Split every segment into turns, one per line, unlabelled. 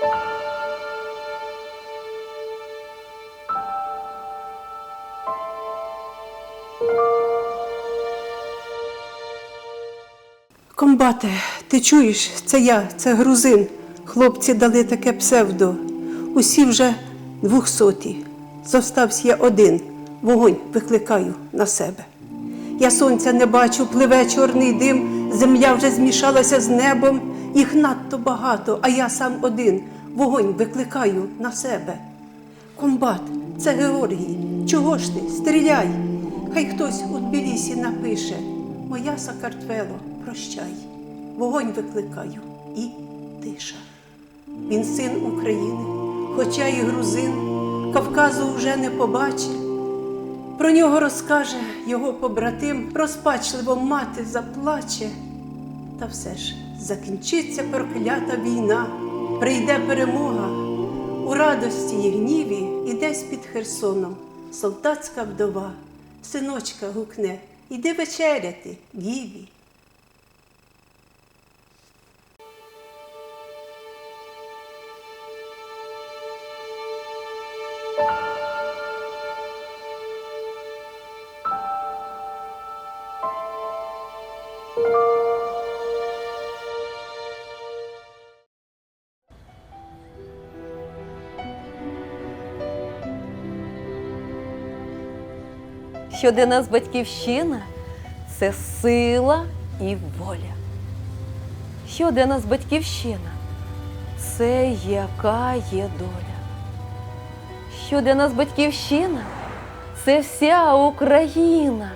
Комбате, ти чуєш, це я, це грузин. Хлопці дали таке псевдо. Усі вже двохсоті. Зостався я один. Вогонь викликаю на себе. Я сонця не бачу, пливе чорний дим, земля вже змішалася з небом. Їх надто багато, а я сам один. Вогонь викликаю на себе. Комбат, це Георгій. Чого ж ти? Стріляй! Хай хтось у Тбілісі напише Моя Сакартвело, прощай. Вогонь викликаю і тиша. Він син України, хоча і грузин, Кавказу вже не побачить. Про нього розкаже його побратим, розпачливо мати заплаче. Та все ж закінчиться проклята війна, прийде перемога. У радості і гніві і десь під Херсоном солдатська вдова, синочка гукне, іди вечеряти, Гіві.
Що для нас батьківщина це сила і воля. Що для нас батьківщина це яка є доля. Що для нас батьківщина це вся Україна.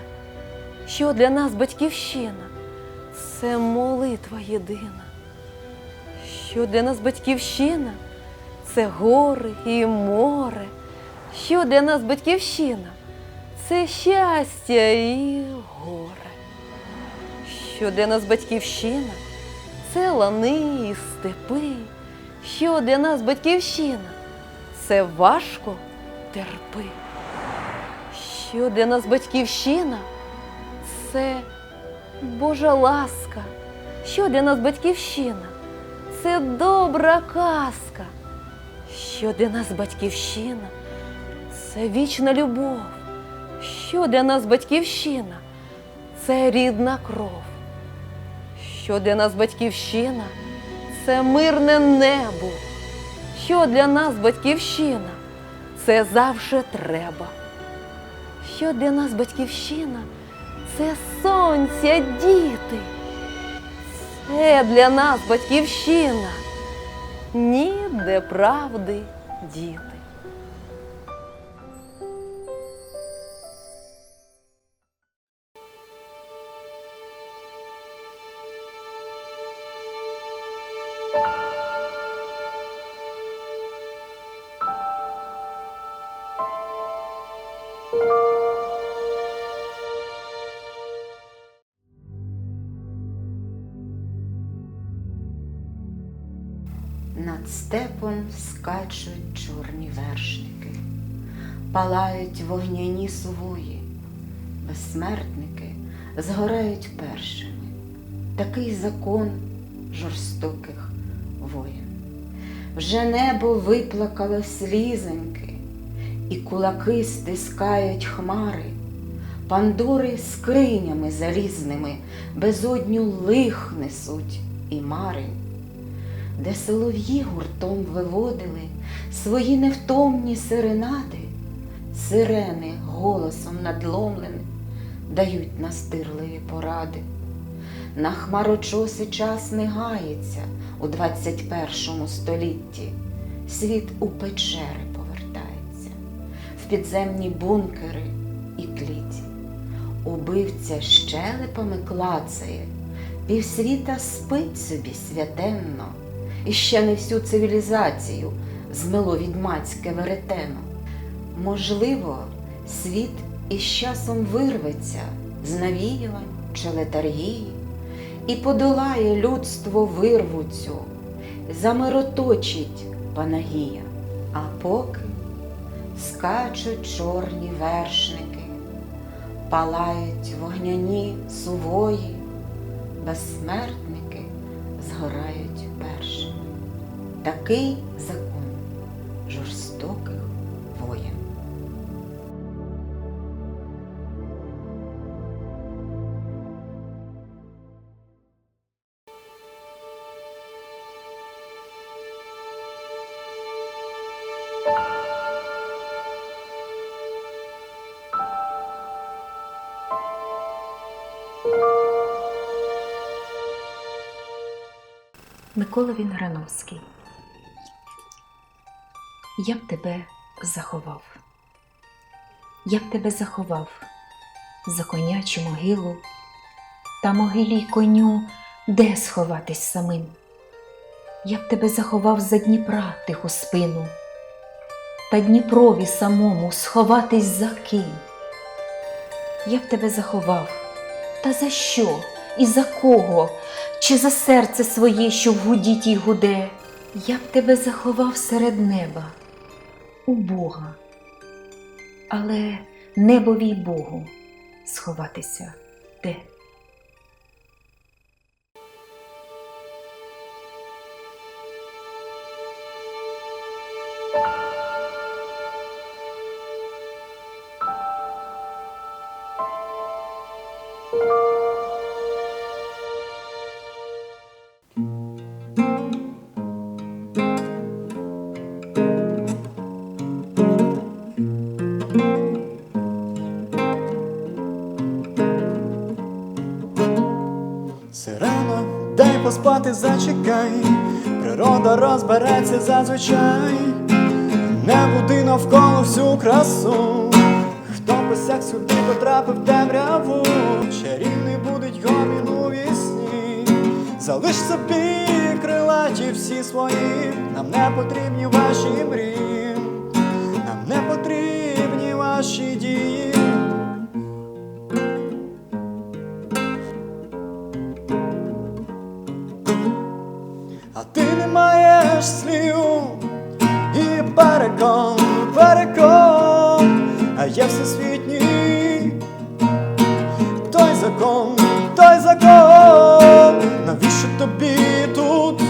Що для нас батьківщина це молитва єдина. Що для нас батьківщина це гори і море. Що для нас батьківщина це щастя і горе. Що для нас батьківщина це лани і степи. Що для нас батьківщина це важко терпи. Що для нас батьківщина це Божа ласка. Що для нас батьківщина це добра казка. Що для нас батьківщина це вічна любов. Що для нас батьківщина це рідна кров. Що для нас батьківщина це мирне небо. Що для нас батьківщина це завше треба. Що для нас батьківщина це сонця діти. Це для нас батьківщина. Ніде правди діти.
Степом скачуть чорні вершники, палають вогняні сувої, безсмертники згорають першими. Такий закон жорстоких воїн. Вже небо виплакало слізоньки, і кулаки стискають хмари, пандури скринями залізними безодню лих несуть і марень де солов'ї гуртом виводили свої невтомні серенади, сирени голосом надломленим дають настирливі поради. На хмарочоси час не гається у 21 столітті, світ у печери повертається, в підземні бункери і кліті. Убивця щелепами клацає, півсвіта спить собі святенно і ще не всю цивілізацію змило відьмацьке веретено. Можливо, світ із часом вирветься з навіювань чи летаргії і подолає людство вирву цю, замироточить Панагія, а поки скачуть чорні вершники, палають вогняні сувої, безсмертники згорають. Такий закон жорстоких воєн.
Микола Вінграновський. Я б тебе заховав. Я б тебе заховав за конячу могилу, та могилі коню де сховатись самим. Я б тебе заховав за Дніпра тиху спину, та Дніпрові самому сховатись за ким. Я б тебе заховав, та за що і за кого? Чи за серце своє, що в гудіті гуде? Я б тебе заховав серед неба, у Бога. Але небові Богу сховатися де?
Сирено, дай поспати, зачекай, природа розбереться зазвичай, не буди навколо всю красу, хто посяг сюди потрапив темряву, чарівний будуть гомін у вісні, залиш собі крилаті всі свої, нам не потрібні ваші мрії, нам не потрібні ваші дії. Той закон, навіщо тобі тут,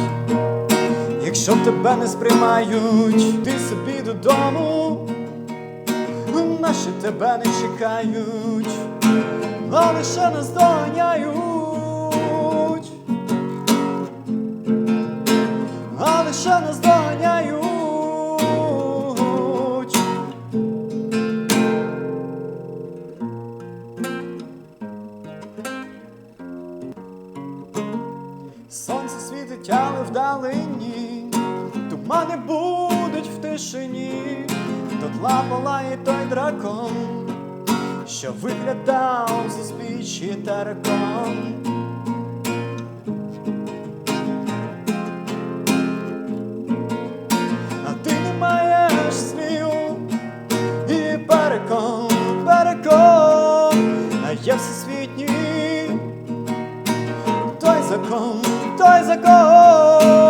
якщо тебе не сприймають, ти собі додому, наші тебе не чекають, а лише нас доганяють. а лише нас але вдалині, тумани будуть в тишині, до тла палає той дракон, що виглядав зі спічі терикон. а ти не маєш слів і перекон, перекон, а є всесвітній. Той закон, той закон,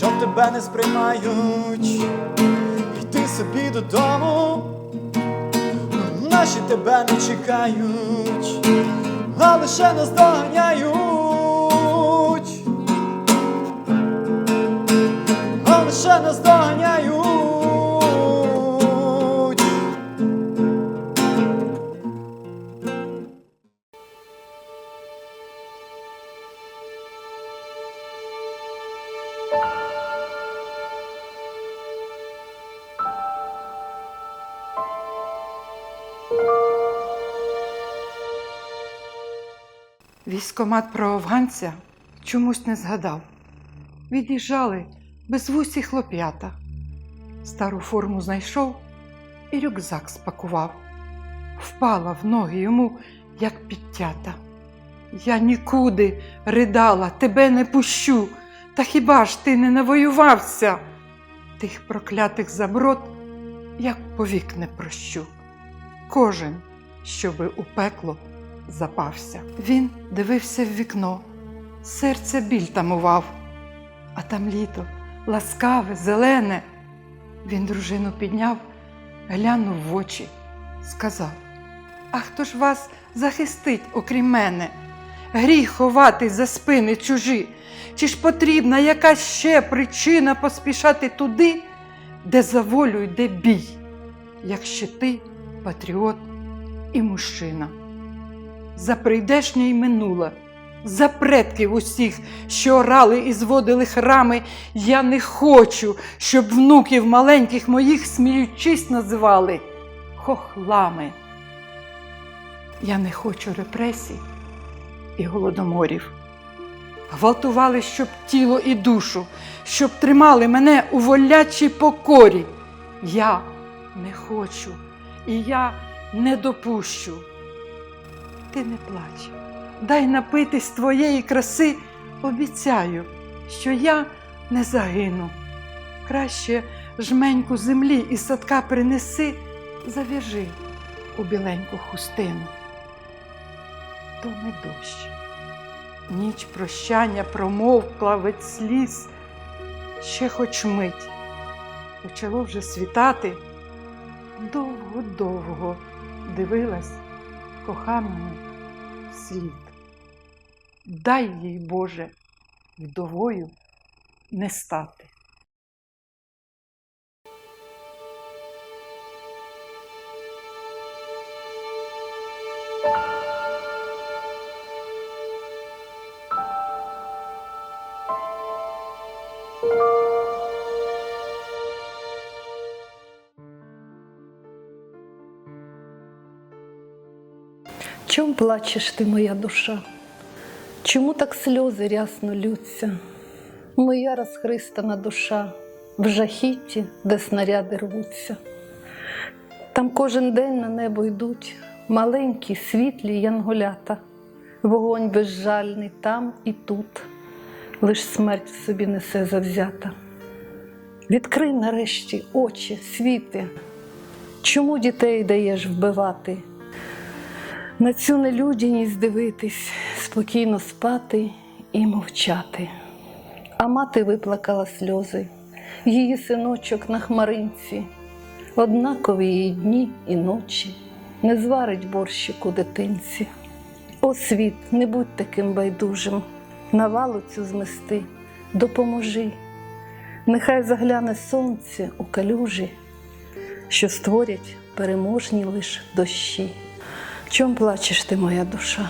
якщо тебе не сприймають, йди собі додому, наші тебе не чекають, а лише нас доганяють. а лише нас доганяють.
Військомат про афганця чомусь не згадав. Від'їжджали безвусі хлоп'ята. Стару форму знайшов і рюкзак спакував. Впала в ноги йому, як підтята. Я нікуди ридала, тебе не пущу. Та хіба ж ти не навоювався? Тих проклятих заброд, як повік не прощу. Кожен, щоби у пекло запався. Він дивився в вікно, серце біль тамував, а там літо ласкаве, зелене. Він дружину підняв, глянув в очі, сказав: А хто ж вас захистить, окрім мене? гріх ховати за спини чужі? Чи ж потрібна якась ще причина поспішати туди, де за волю йде бій, якщо ти патріот і мужчина? За прийдешнє й минуле, за предків усіх, що орали і зводили храми, я не хочу, щоб внуків маленьких моїх сміючись називали хохлами. Я не хочу репресій і голодоморів. Гвалтували, щоб тіло і душу, щоб тримали мене у волячій покорі. Я не хочу і я не допущу. Ти не плач, дай напитись твоєї краси, обіцяю, що я не загину. Краще жменьку землі із садка принеси, зав'яжи у біленьку хустину. То не дощ. Ніч прощання промовкла від сліз, ще хоч мить. Почало вже світати. Довго-довго дивилась коханому слід. Дай їй, Боже, вдовою не стати.
Плачеш ти, моя душа? Чому так сльози рясно лються? Моя розхристана душа в жахітті, де снаряди рвуться. Там кожен день на небо йдуть маленькі, світлі янголята, вогонь безжальний там і тут, лиш смерть в собі несе завзята. Відкрий нарешті очі, світи, чому дітей даєш вбивати? На цю нелюдяність дивитись, спокійно спати і мовчати. А мати виплакала сльози, її синочок на хмаринці, однакові її дні і ночі, не зварить борщику дитинці. О, світ, не будь таким байдужим, навалу цю змести, допоможи. Нехай загляне сонце у калюжі, що створять переможні лиш дощі. Чом плачеш ти, моя душа?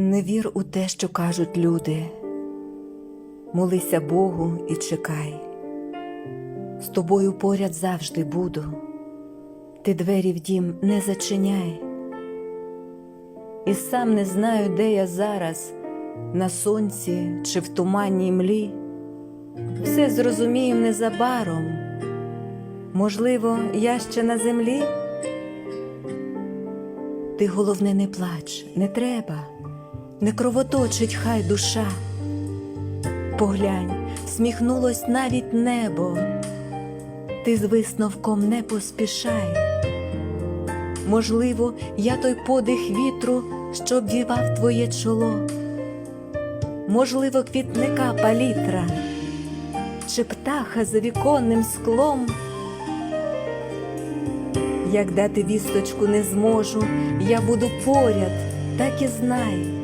Не вір у те, що кажуть люди. Молися Богу і чекай. З тобою поряд завжди буду. Ти двері в дім не зачиняй. І сам не знаю, де я зараз, на сонці чи в туманній млі. Все зрозумієм незабаром. Можливо, я ще на землі. Ти головне не плач, не треба, не кровоточить хай душа. Поглянь, сміхнулось навіть небо, ти з висновком не поспішай. Можливо, я той подих вітру, що обвівав твоє чоло, можливо, квітника палітра, чи птаха за віконним склом. Як дати вісточку не зможу, я буду поряд, так і знай.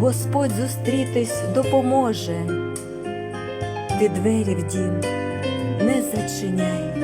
Господь зустрітись допоможе, ти двері в дім не зачиняй.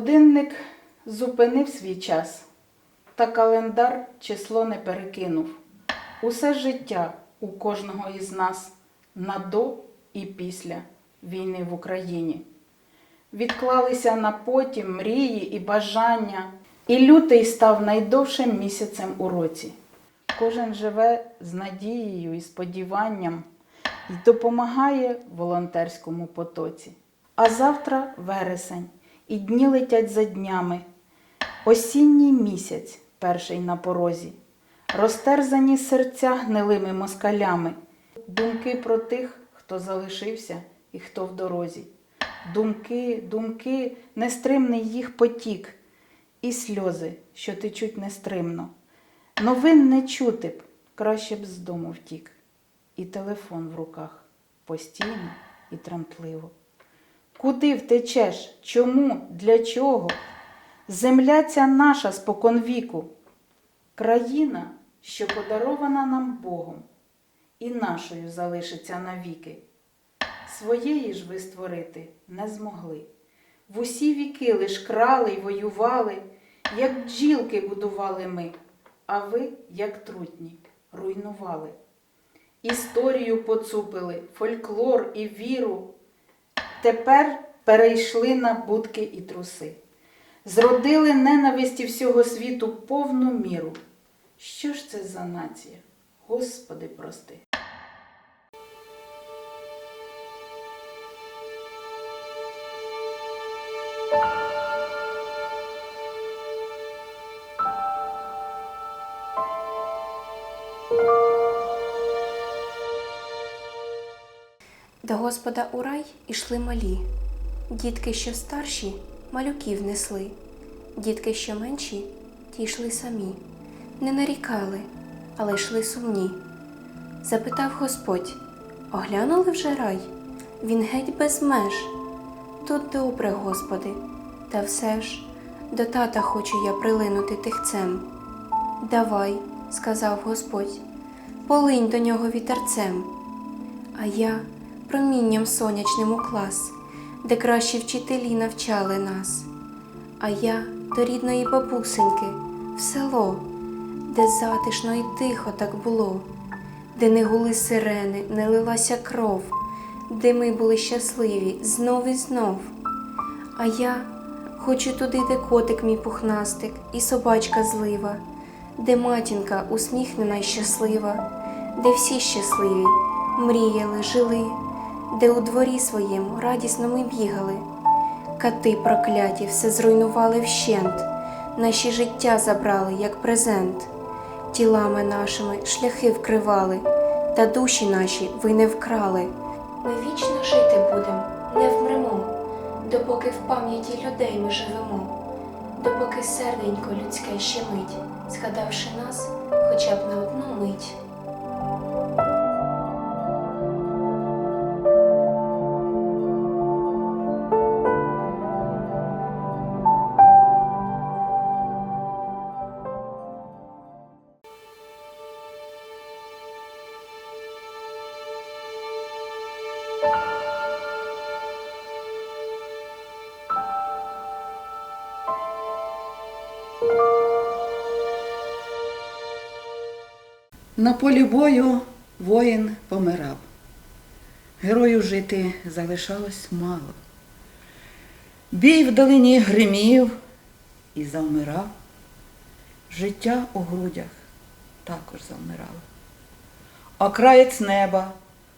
Годинник зупинив свій час, та календар число не перекинув. Усе життя у кожного із нас на до і після війни в Україні. Відклалися на потім мрії і бажання, і лютий став найдовшим місяцем у році. Кожен живе з надією і сподіванням і допомагає волонтерському потоці. А завтра вересень, і дні летять за днями. Осінній місяць, перший на порозі, розтерзані серця гнилими москалями, думки про тих, хто залишився і хто в дорозі. Думки, думки, нестримний їх потік, і сльози, що течуть нестримно. Новин не чути б, краще б з дому втік. І телефон в руках постійно і тремтливо. Куди втечеш? Чому? Для чого? Земля ця наша споконвіку, країна, що подарована нам Богом, і нашою залишиться навіки. Своєї ж ви створити не змогли. В усі віки лиш крали й воювали, як бджілки будували ми, а ви, як трутні, руйнували. Історію поцупили, фольклор і віру. Тепер перейшли на будки і труси. Зродили ненависті всього світу повну міру. Що ж це за нація? Господи, прости.
До Господа у рай ішли малі, дітки, що старші, малюків несли, дітки, що менші, ті йшли самі, не нарікали, але йшли сумні. Запитав Господь: оглянули вже рай? Він геть без меж. Тут добре, Господи, та все ж до тата хочу я прилинути тихцем. Давай, сказав Господь, полинь до нього вітерцем. А я промінням сонячним у клас, де кращі вчителі навчали нас. А я до рідної бабусеньки в село, де затишно і тихо так було, де не гули сирени, не лилася кров, де ми були щасливі знов і знов. А я хочу туди, де котик мій пухнастик і собачка злива, де матінка усміхнена й щаслива, де всі щасливі, мріяли, жили, де у дворі своєму радісно ми бігали. Кати прокляті все зруйнували вщент, наші життя забрали, як презент, тілами нашими шляхи вкривали, та душі наші ви не вкрали. Ми вічно жити будем, не вмремо, допоки в пам'яті людей ми живемо, допоки серденько людське щемить, згадавши нас хоча б на одну мить.
Полі бою воїн помирав. Герою жити залишалось мало. Бій в долині гримів і завмирав. Життя у грудях також завмирало. Окраєць неба,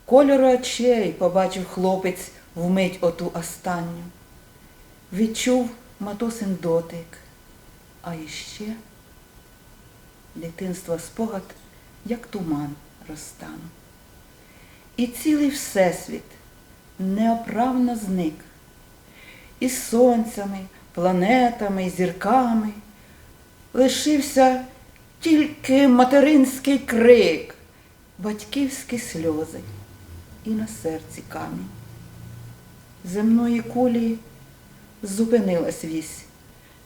кольору очей побачив хлопець вмить оту останню. Відчув матусин дотик, а іще дитинства спогад, як туман розтану. І цілий всесвіт неоправно зник. І сонцями, планетами, зірками лишився тільки материнський крик, батьківські сльози і на серці камінь. Земної кулі зупинилась вісь,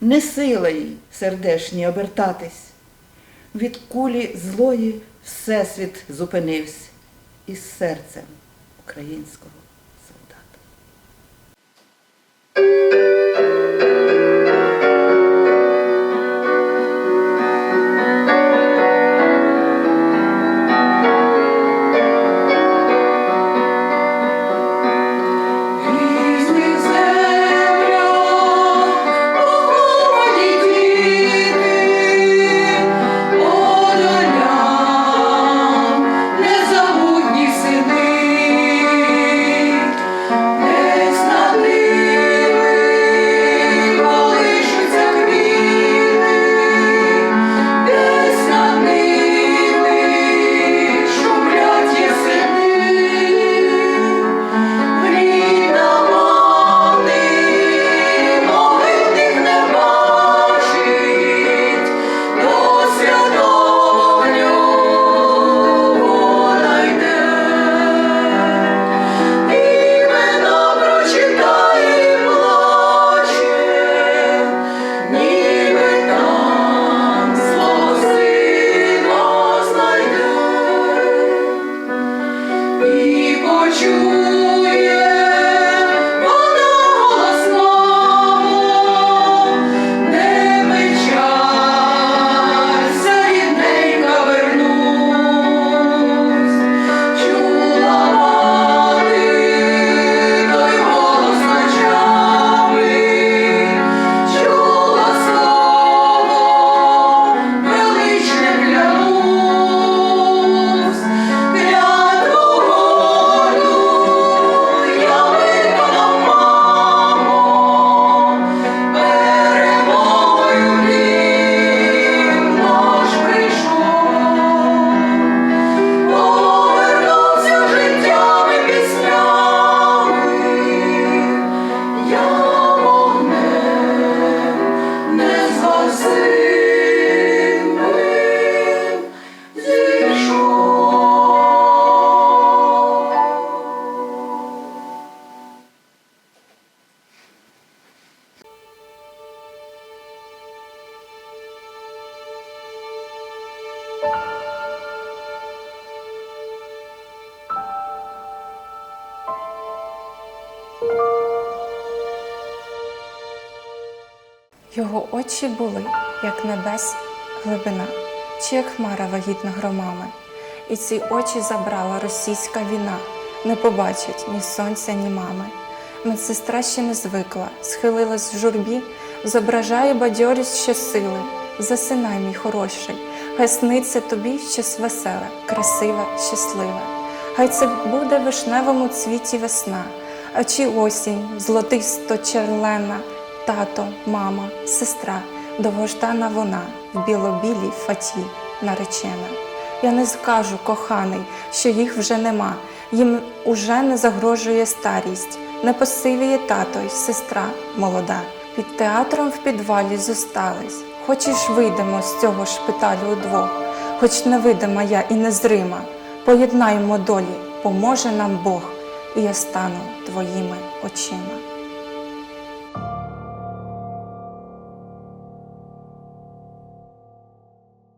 не сила їй сердешній обертатись. Від кулі злої всесвіт зупинився із серцем українського
очі були, як небес глибина, чи як хмара вагітна громами. І ці очі забрала російська війна, не побачить ні сонця, ні мами. Медсестра ще не звикла, схилилась в журбі, зображає бадьорість щосили. Засинай, мій хороший, хай сниться тобі щось веселе, красиве, щасливе. Хай це буде вишневому цвіті весна, а чи осінь, золотисто черлена, тато, мама, сестра, довгождана вона в білобілій фаті наречена. Я не скажу, коханий, що їх вже нема, їм уже не загрожує старість, не посивіє тато й сестра молода. Під театром в підвалі зостались. Хочеш вийдемо з цього шпиталю удвох, хоч невидима я і незрима. Поєднаємо долі, поможе нам Бог, і я стану твоїми очима.